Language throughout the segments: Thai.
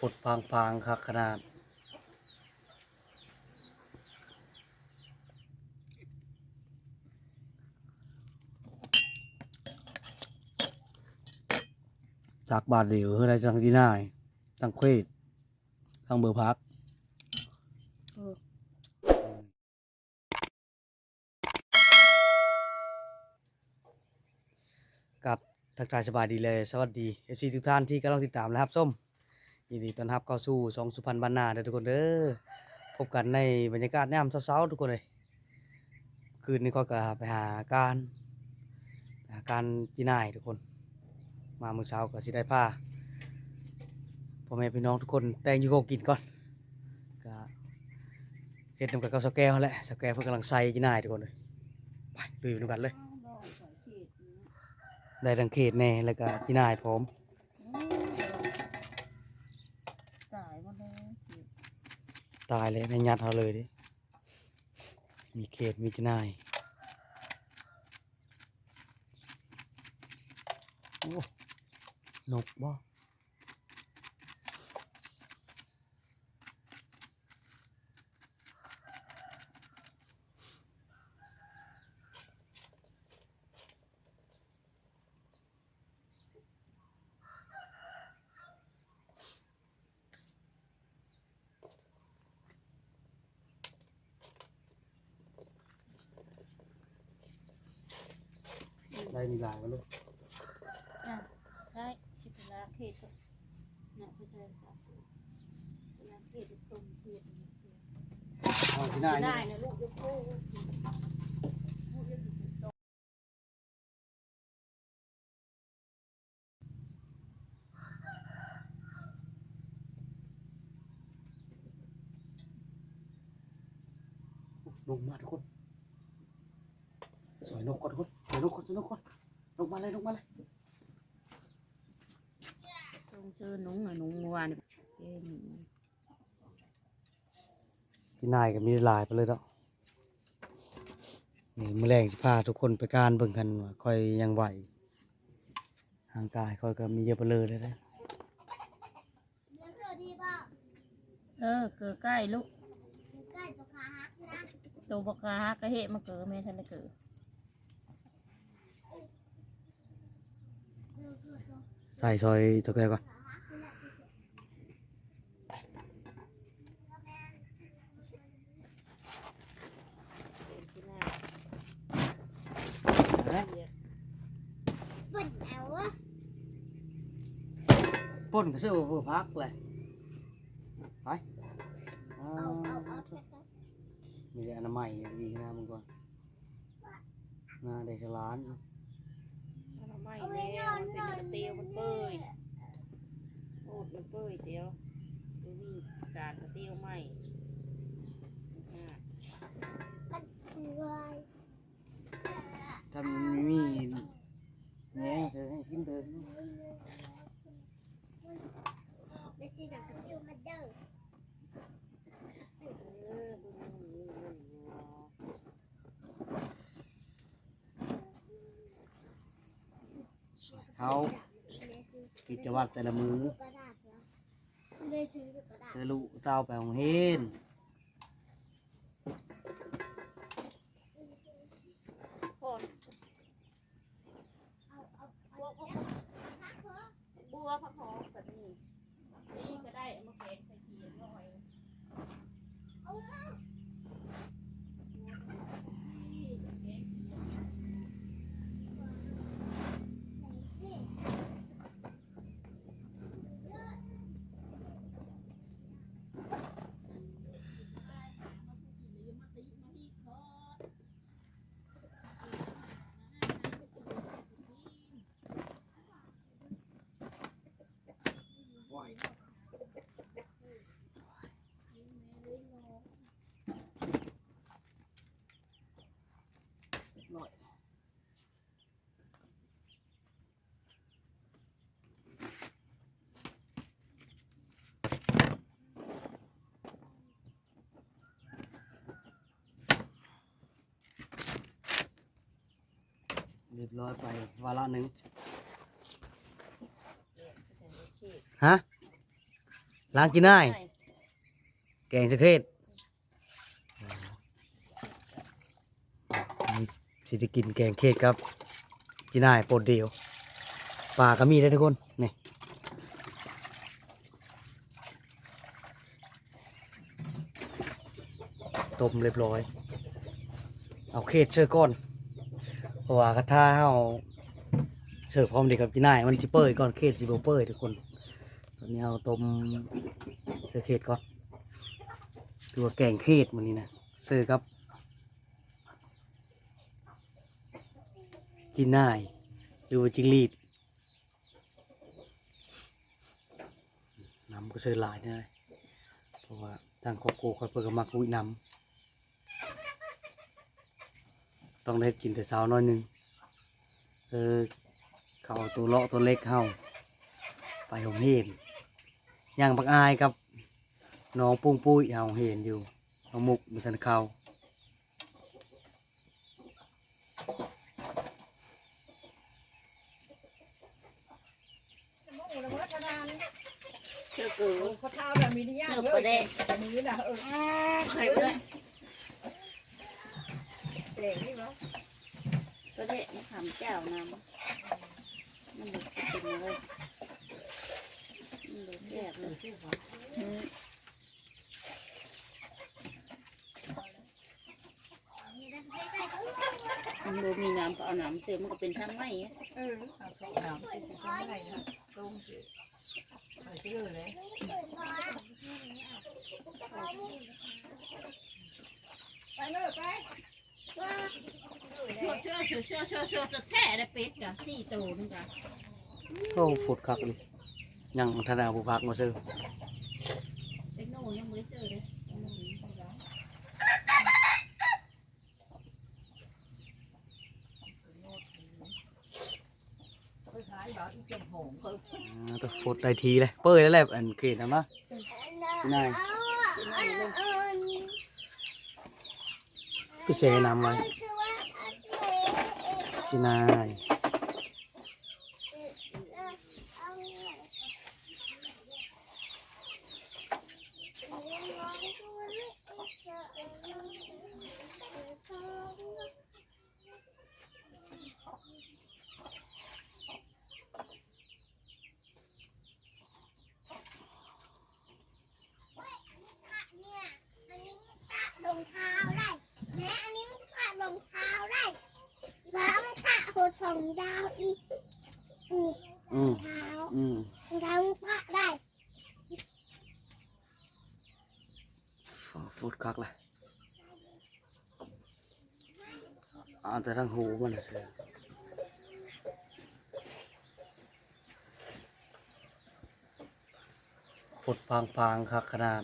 ปดพางพางคักขนาดจากบาทเดียวเฮ้ยได้จังที่น่ายจังเควดจังเบอร์พักเออกับทักทายสบายดีเลย สวัสดีเอฟซีทุกท่านที่กำลังติดตามนะครับ ส้ม ยินดีต้อนรับเข้าสู่สองสุพรรณบรรณาเด้อทุกคนเด้อพบกันในบรรยากาศแนมเช้าๆทุกคนเลยคืนนี้ก็กไปหาการหาการจีนายทุกคน มาเมื่อเช้าก็สิได้ผ้าพ่อแม่พี่น้องทุกคนแต่งอยูโกกินก่อนก็เฮ็ดนำกับกับสแกวนั่นแหละสแกวเพิ่นกำลังใส่จีนายทุกคนเลยไปลุยไปดูกันเลย ได้ทั้งเขตแน่แล้วก็จีนายพร้อม ตาย หมดเลยตายเลยในยัดเขาเลยดิมีเขตมีจนายโอ้นกบ่ ได้มีลายกันเลยอะใช่ชิบลาเขตเนี่ยพี่เจอค่ะลาเขตตรงเขตอ๋อจีนายได้นะลูกยกโค้ลูกยกตรงมาทุกคน สวยนกก่อนทุกคนสวยนกก่อนสวยนกก่อนนกมาเลยนกมาเลยตรงเจอหนุ่งหน่อยหนุ่งเมื่อวานเนี่ยเอ็นจีนายก็มีหลายไปเลยเนาะนี่มื้อแรงสิพาทุกคนไปการเบิ่งกันว่าค่อยยังไหวห่างกายค่อยก็มีเยอะไปเลยเลยนะเออเกิดใกล้ลูกตัวบกาฮักกะเหมาเกิดแม่ทันได้เกิด ใส่ซอยตะแกรงก่อนป่นก็ซื้อบ่พักเลยไปอ่ามีแต่อนามัยดีนะมึงก่อนน่าได้ฉลานไม่ แล้วมันเป็นกระเตียวมันเปื่อยโอดมันเปื่อยเตียวดูนี่สารกระเตียวไหมอ่าถ้ามันไม่มีแหน่เธอให้กินเดิน เขากิจวัตรแต่ละมือแต่ลูกเต้าไปของเฮนบัวผักหอมแบบนี้นี่ก็ได้เอามาแกงใส่เขียนหน่อย รียบร้อยไปวาระหนึ่งฮะล้างกินได้แกงสะเค็ดนี่สิจะกินแกงเค็ดครับกินได้โปรดเดียวปลาก็มีได้ทุกคนนี่ต้มเรียบร้อย เอาเค็ดเชื่อก้อน ราะว่ากระทาเฮาเสิร์ฟพร้อมเด็กกับจีน่ายมันจิเปิดก่อนเขตจิบเปิดทุกคนตอนนี้เอาต้มเสิร์ฟเขตก่อนตัวแกงเขตมันนี้นะเสิร์ฟครับจีน่ายหรือว่าจิงลีดน้ำก็เสิร์ฟหลายนะเพราะว่าทางครอบครัวคอยเปิดกับมักลุยน้ำ ต้องได้กินแต่เช้าน้อยหนึงเออเขาเอาตัวเลาะตัวเล็กเข้าไปหงเห็นย่างปักอายกับน้องปุ้งปุ้ยเอาเห็นอยู่น้องมุกมีทันเขาเชื่อเกือเขาเท้าแบบมีนิยามเยอะแต่มือน่ะเออ ไข่ไปเลยเต่งนี่มั้งก็ได้มะขามเจ้าน้ำมันเด็กเป็นอะไรมันเด็กแซ่บเลยอืมมันบ่มีน้ำก็เอาน้ำเสือมันก็เป็นช่างไม้อะเออเอาเขาถามสิจะเป็นอะไรนะต้มสิอะไรที่เลยเลยไปเลยไปเชื่อเชื่อเชื่อเชื่อเชื่อเชื่อจะแท้ได้เป็ดจ้ะสี่ตัวนึงจ้ะโอ้ฝุดคักเลยยังธนาผู้พักมาซื้อเป็ดโน่ยังไม่ได้เจอเลยไปขายบาทที่เจ็บหงเขาอ่าตัวฝุดได้ทีเลยเปิดแล้วแหละอันเขตนะมะนาย ก็เสน้ำไว้กินนายเนี่ยอันนี้มันปะรองเท้าได้แม่อันนี้มันปะรองเท้าได้แล้วมันปะหัวสองดาวอีกนี่ อืม เท้า อืม รองเท้ามันปะได้ ฝุดคักเลยเอาแต่ทั้งหูมันเสือฝุดพางๆคักขนาด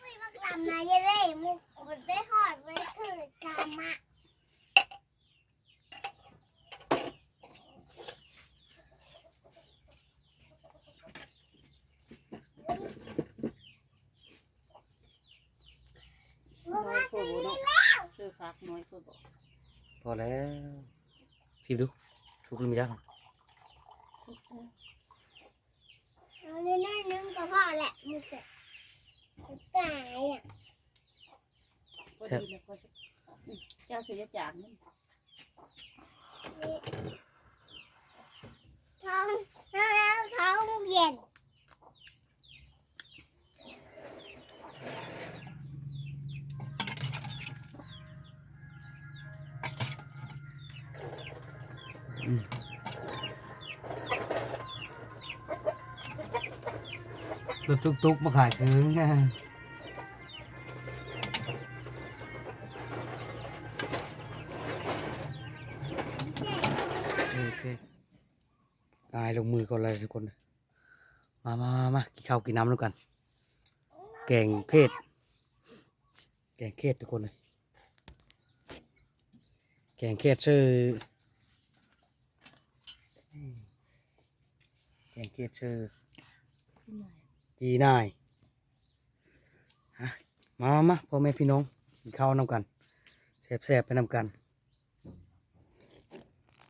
ไม่มาทำนะเยเล่มุกมันได้หอดไว้คือสามะ น้อยโคโบเนาะเชื่อฟั กน้อยโคโบพอแล้วชิมดูทุกคนมีได้หรอเอาเล่นน้อยนึงก็พอแหละมุกเสร็จตายอะก็ดีแล้วก็จะเจ้าเสียจานนี่ท้องแล้วท้องเย็น รถตุกๆมาขายถึงไงโอเคกายลงมือก่อนเลยทุกคนมามามามากินข้าวกินน้ำด้วยกัน แกงเทศแกงเทศทุกคนเลย แกงเทศชื่อ แกงเทศชื่อจีนายฮะมามามาพ่อแม่พี่น้องกินข้าวนำกันแซ่บๆไปนำกัน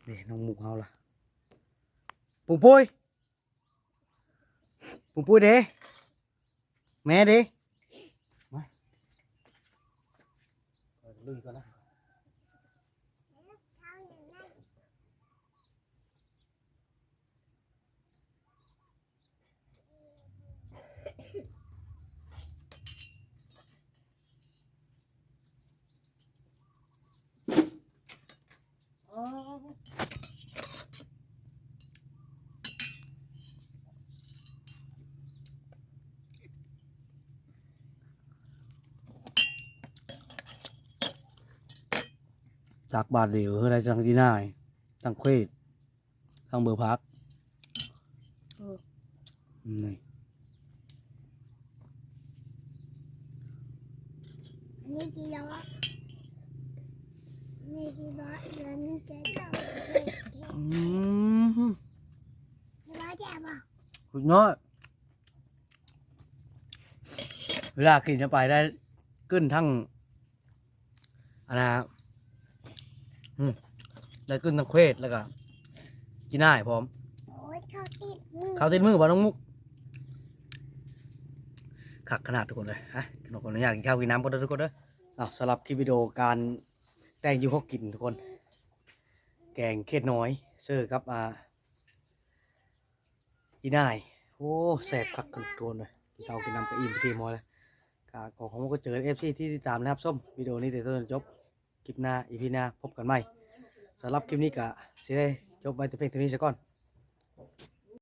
นี่น้องหมูเฮาล่ะปุ้งปุ้ยปุ้มปุ้ยเด้แม่เด้มาเอาลุยก่อนนะ จากบาทเดียวเฮ้ยได้จังที่น่ายจังเควดจังเบอร์พักเออ นี่อันนี้กี่ล้ออันนี้กี่ล้ออีกอันนึงแกก็เด็กอืมๆล้อแจ่บอะสุดยอดเวลากินจะไปได้ขึ้นทั้งอันนะ อืมได้ขึ้นทั้งเควดแล้วก็กินได้พร้อม โอ้ยเขาติดมือเขาติดมือบ่น้องมุกขักขนาดทุกคนเลยฮะขนมคนอนุญาตกินข้าวกินน้ำกันเด้อทุกคนเด้อเอาสำหรับคลิปวิดีโอการแต่งอยูฮกกินทุกคน แกงเค็ดน้อยเสื้อครับอ่ากินได้โอ้แสบคักกันทุกคนเลยกินข้าวกินน้ำก็อิ่มไปทีหมอเลยกาขอของผมก็เจอเอฟซีที่ติดตามนะครับส้มวิดีโอนี้แต่ต้นจนจบ คลิปหน้าอีพีหน้าพบกันใหม่สำหรับคลิปนี้ก็สิได้จบไปแต่เพียงเท่านี้ซะก่อน